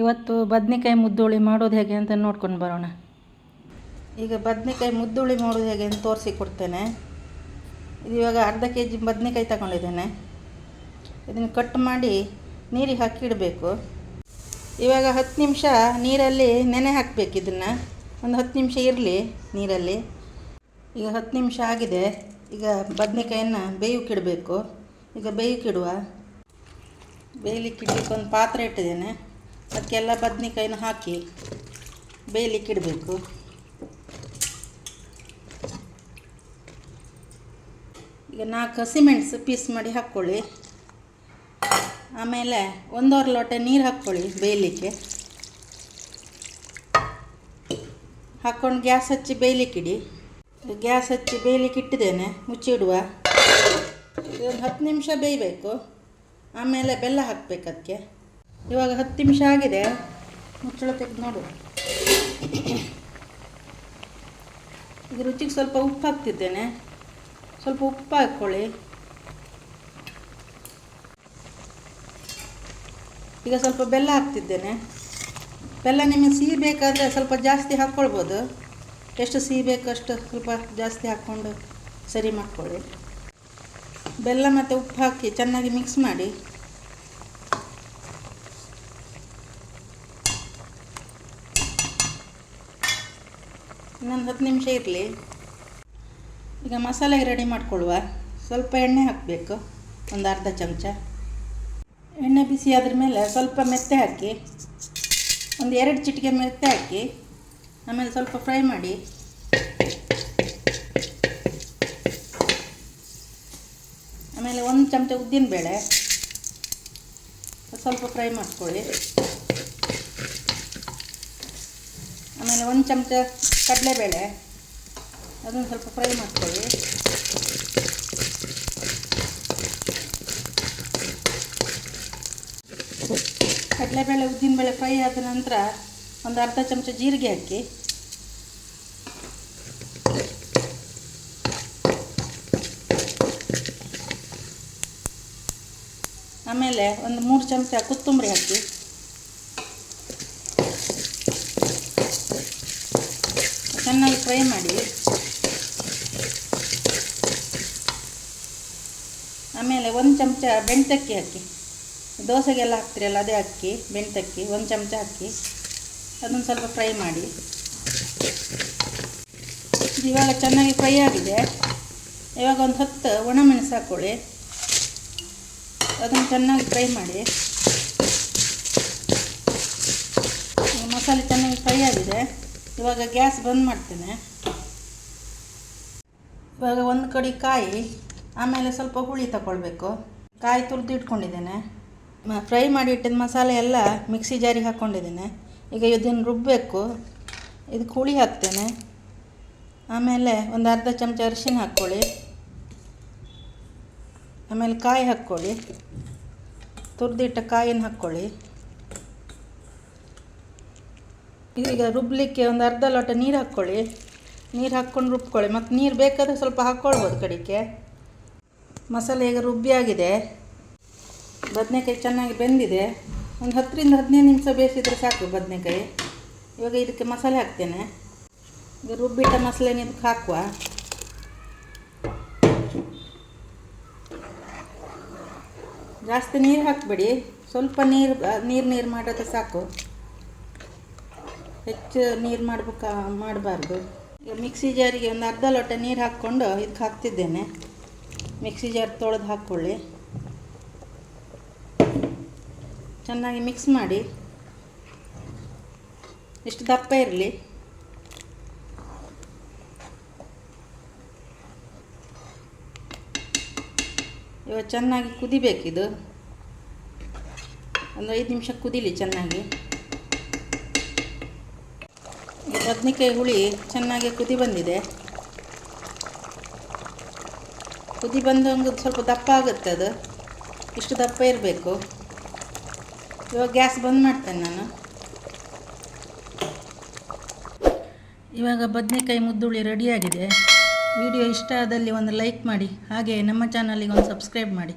ಇವತ್ತು ಬದನೆಕಾಯಿ ಮುದ್ದುಳಿ ಮಾಡೋದು ಹೇಗೆ ಅಂತ ನೋಡ್ಕೊಂಡು ಬರೋಣ. ಈಗ ಬದನೆಕಾಯಿ ಮುದ್ದುಳಿ ಮಾಡೋದು ಹೇಗೆ ಅಂತ ತೋರಿಸಿ ಕೊಡ್ತೇನೆ. ಇದು ಇವಾಗ ಅರ್ಧ ಕೆ ಜಿ ಬದನೆಕಾಯಿ ತಗೊಂಡಿದ್ದೇನೆ. ಇದನ್ನು ಕಟ್ ಮಾಡಿ ನೀರಿಗೆ ಹಾಕಿ ಇಡಬೇಕು. ಇವಾಗ ಹತ್ತು ನಿಮಿಷ ನೀರಲ್ಲಿ ನೆನೆ ಹಾಕಬೇಕು ಇದನ್ನು. ಒಂದು ಹತ್ತು ನಿಮಿಷ ಇರಲಿ ನೀರಲ್ಲಿ. ಈಗ ಹತ್ತು ನಿಮಿಷ ಆಗಿದೆ. ಈಗ ಬದನೆಕಾಯನ್ನು ಬೇಯೋಕ್ಕಿಡಬೇಕು ಈಗ ಬೇಯೋಕ್ಕಿಡುವ ಬೇಯಲಿಕ್ಕೆ ಇಡ್ಲಿಕ್ಕೆ ಒಂದು ಪಾತ್ರೆ ಇಟ್ಟಿದ್ದೇನೆ. ಅದಕ್ಕೆಲ್ಲ ಬದನೆಕಾಯಿನ ಹಾಕಿ ಬೇಯಲಿಕ್ಕೆ ಇಡಬೇಕು. ಈಗ ನಾಲ್ಕು ಹಸಿಮೆಣಸು ಪೀಸ್ ಮಾಡಿ ಹಾಕ್ಕೊಳ್ಳಿ. ಆಮೇಲೆ ಒಂದೂವರೆ ಲೋಟ ನೀರು ಹಾಕ್ಕೊಳ್ಳಿ ಬೇಯಲಿಕ್ಕೆ. ಹಾಕ್ಕೊಂಡು ಗ್ಯಾಸ್ ಹಚ್ಚಿ ಬೇಯಲಿಕ್ಕಿಡಿ ಗ್ಯಾಸ್ ಹಚ್ಚಿ ಬೇಯಲಿಕ್ಕೆ ಇಟ್ಟಿದ್ದೇನೆ, ಮುಚ್ಚಿಡುವ. ಇದೊಂದು ಹತ್ತು ನಿಮಿಷ ಬೇಯಬೇಕು. ಆಮೇಲೆ ಬೆಲ್ಲ ಹಾಕಬೇಕು ಅದಕ್ಕೆ. ಇವಾಗ ಹತ್ತು ನಿಮಿಷ ಆಗಿದೆ. ಮುಚ್ಚಳ ತೆಗೆದು ನೋಡು. ಈಗ ರುಚಿಗೆ ಸ್ವಲ್ಪ ಉಪ್ಪು ಹಾಕ್ತಿದ್ದೇನೆ. ಸ್ವಲ್ಪ ಉಪ್ಪು ಹಾಕ್ಕೊಳ್ಳಿ. ಈಗ ಸ್ವಲ್ಪ ಬೆಲ್ಲ ಹಾಕ್ತಿದ್ದೇನೆ. ಬೆಲ್ಲ ನಿಮಗೆ ಸಿಹಿ ಬೇಕಾದರೆ ಸ್ವಲ್ಪ ಜಾಸ್ತಿ ಹಾಕ್ಕೊಳ್ಬೋದು. ಎಷ್ಟು ಸಿಹಿ ಬೇಕು ಅಷ್ಟು ಸ್ವಲ್ಪ ಜಾಸ್ತಿ ಹಾಕ್ಕೊಂಡು ಸರಿ ಮಾಡ್ಕೊಳ್ಳಿ. ಬೆಲ್ಲ ಮತ್ತು ಉಪ್ಪು ಹಾಕಿ ಚೆನ್ನಾಗಿ ಮಿಕ್ಸ್ ಮಾಡಿ. ಇನ್ನೊಂದು ಹತ್ತು ನಿಮಿಷ ಇರಲಿ. ಈಗ ಮಸಾಲೆಗೆ ರೆಡಿ ಮಾಡ್ಕೊಳ್ಳುವ. ಸ್ವಲ್ಪ ಎಣ್ಣೆ ಹಾಕಬೇಕು. ಒಂದು ಅರ್ಧ ಚಮಚ. ಎಣ್ಣೆ ಬಿಸಿ ಆದ್ರ ಮೇಲೆ ಸ್ವಲ್ಪ ಮೆತ್ತೆ ಹಾಕಿ, ಒಂದು ಎರಡು ಚಿಟಿಕೆ ಮೆತ್ತೆ ಹಾಕಿ, ಆಮೇಲೆ ಸ್ವಲ್ಪ ಫ್ರೈ ಮಾಡಿ. ಆಮೇಲೆ ಒಂದು ಚಮಚ ಉದ್ದಿನಬೇಳೆ. ಸ್ವಲ್ಪ ಫ್ರೈ ಮಾಡ್ಕೊಳ್ಳಿ. ಆಮೇಲೆ ಒಂದು ಚಮಚ ಕಡಲೆಬೇಳೆ. ಅದನ್ನು ಸ್ವಲ್ಪ ಫ್ರೈ ಮಾಡ್ಕೊಳ್ಳಿ ಕಡಲೆಬೇಳೆ ಉದ್ದಿನಬೇಳೆ ಫ್ರೈ ಆದ ನಂತರ ಒಂದು ಅರ್ಧ ಚಮಚ ಜೀರಿಗೆ ಹಾಕಿ. ಆಮೇಲೆ ಒಂದು ಮೂರು ಚಮಚ ಕೊತ್ತಂಬರಿ ಹಾಕಿ. ಚೆನ್ನಾಗಿ ಫ್ರೈ ಮಾಡಿ. ಆಮೇಲೆ ಒಂದು ಚಮಚ ಬೆಣ್ತಕ್ಕಿ ಹಾಕಿ. ದೋಸೆಗೆಲ್ಲ ಹಾಕ್ತಿರಲ್ಲ, ಅದೇ ಅಕ್ಕಿ ಬೆಣ್ತಕ್ಕಿ ಒಂದು ಚಮಚ ಹಾಕಿ. ಅದನ್ನು ಸ್ವಲ್ಪ ಫ್ರೈ ಮಾಡಿ. ಇವಾಗ ಚೆನ್ನಾಗಿ ಫ್ರೈ ಆಗಿದೆ. ಇವಾಗ ಒಂದು ಹತ್ತು ಒಣಮೆಣಸು ಹಾಕ್ಕೊಳ್ಳಿ ಅದನ್ನು ಚೆನ್ನಾಗಿ ಫ್ರೈ ಮಾಡಿ. ಮಸಾಲೆ ಚೆನ್ನಾಗಿ ಫ್ರೈ ಆಗಿದೆ. ಇವಾಗ ಗ್ಯಾಸ್ ಬಂದ್ ಮಾಡ್ತೇನೆ. ಇವಾಗ ಒಂದು ಕಡೆ ಕಾಯಿ, ಆಮೇಲೆ ಸ್ವಲ್ಪ ಹುಳಿ ತಗೊಳ್ಬೇಕು ಕಾಯಿ ತುರಿದು ಇಟ್ಕೊಂಡಿದ್ದೇನೆ. ಮ, ಫ್ರೈ ಮಾಡಿ ಇಟ್ಟಿದ್ದ ಮಸಾಲೆ ಎಲ್ಲ ಮಿಕ್ಸಿ ಜಾರಿಗೆ ಹಾಕ್ಕೊಂಡಿದ್ದೇನೆ ಈಗ ಇದನ್ನು ರುಬ್ಬಬೇಕು ಇದಕ್ಕೆ ಹುಳಿ ಹಾಕ್ತೇನೆ. ಆಮೇಲೆ ಒಂದು ಅರ್ಧ ಚಮಚ ಅರಿಶಿನ ಹಾಕ್ಕೊಳ್ಳಿ. ಆಮೇಲೆ ಕಾಯಿ ಹಾಕ್ಕೊಳ್ಳಿ. ತುರಿದಿಟ್ಟ ಕಾಯಿನ ಹಾಕ್ಕೊಳ್ಳಿ. ಈಗ ರುಬ್ಬಲಿಕ್ಕೆ ಒಂದು ಅರ್ಧ ಲೋಟ ನೀರು ಹಾಕ್ಕೊಳ್ಳಿ. ನೀರು ಹಾಕ್ಕೊಂಡು ರುಬ್ಕೊಳ್ಳಿ. ಮತ್ತು ನೀರು ಬೇಕಾದರೆ ಸ್ವಲ್ಪ ಹಾಕ್ಕೊಳ್ಬೋದು ಕಡಿಕೆ. ಮಸಾಲೆ ಈಗ ರುಬ್ಬಿಯಾಗಿದೆ ಬದನೆಕಾಯಿ ಚೆನ್ನಾಗಿ ಬೆಂದಿದೆ. ಒಂದು ಹತ್ತರಿಂದ ಹದಿನೈದು ನಿಮಿಷ ಬೇಯಿಸಿದರೆ ಸಾಕು ಬದನೆಕಾಯಿ. ಇವಾಗ ಇದಕ್ಕೆ ಮಸಾಲೆ ಹಾಕ್ತೇನೆ. ಈಗ ರುಬ್ಬಿಟ್ಟ ಮಸಾಲೆನ ಇದಕ್ಕೆ ಹಾಕುವ. ಜಾಸ್ತಿ ನೀರು ಹಾಕಬೇಡಿ. ಸ್ವಲ್ಪ ನೀರು ನೀರು ನೀರು ಮಾಡೋದು ಸಾಕು. ಹೆಚ್ಚು ನೀರು ಮಾಡ್ಬೇಕಾ, ಮಾಡಬಾರ್ದು. ಈಗ ಮಿಕ್ಸಿ ಜಾರಿಗೆ ಒಂದು ಅರ್ಧ ಲೋಟ ನೀರು ಹಾಕ್ಕೊಂಡು ಇದಕ್ಕೆ ಹಾಕ್ತಿದ್ದೇನೆ. ಮಿಕ್ಸಿ ಜಾರ್ ತೊಳೆದು ಹಾಕ್ಕೊಳ್ಳಿ ಚೆನ್ನಾಗಿ ಮಿಕ್ಸ್ ಮಾಡಿ. ಇಷ್ಟು ದಪ್ಪ ಇರಲಿ. ಇವಾಗ ಚೆನ್ನಾಗಿ ಕುದಿಬೇಕಿದು. ಒಂದು ಐದು ನಿಮಿಷ ಕುದೀಲಿ ಚೆನ್ನಾಗಿ. ಬದನೆಕಾಯಿ ಹುಳಿ ಚೆನ್ನಾಗಿ ಕುದಿ ಬಂದಿದೆ. ಕುದಿ ಬಂದಂಗೆ ಸ್ವಲ್ಪ ದಪ್ಪ ಆಗುತ್ತೆ ಅದು. ಇಷ್ಟು ದಪ್ಪ ಇರಬೇಕು. ಇವಾಗ ಗ್ಯಾಸ್ ಬಂದ್ ಮಾಡ್ತೇನೆ ನಾನು. ಇವಾಗ ಬದನೆಕಾಯಿ ಮುದ್ದುಳಿ ರೆಡಿಯಾಗಿದೆ. ವಿಡಿಯೋ ಇಷ್ಟ ಆದಲ್ಲಿ ಒಂದು ಲೈಕ್ ಮಾಡಿ. ಹಾಗೆ ನಮ್ಮ ಚಾನಲಿಗೆ ಒಂದು ಸಬ್ಸ್ಕ್ರೈಬ್ ಮಾಡಿ.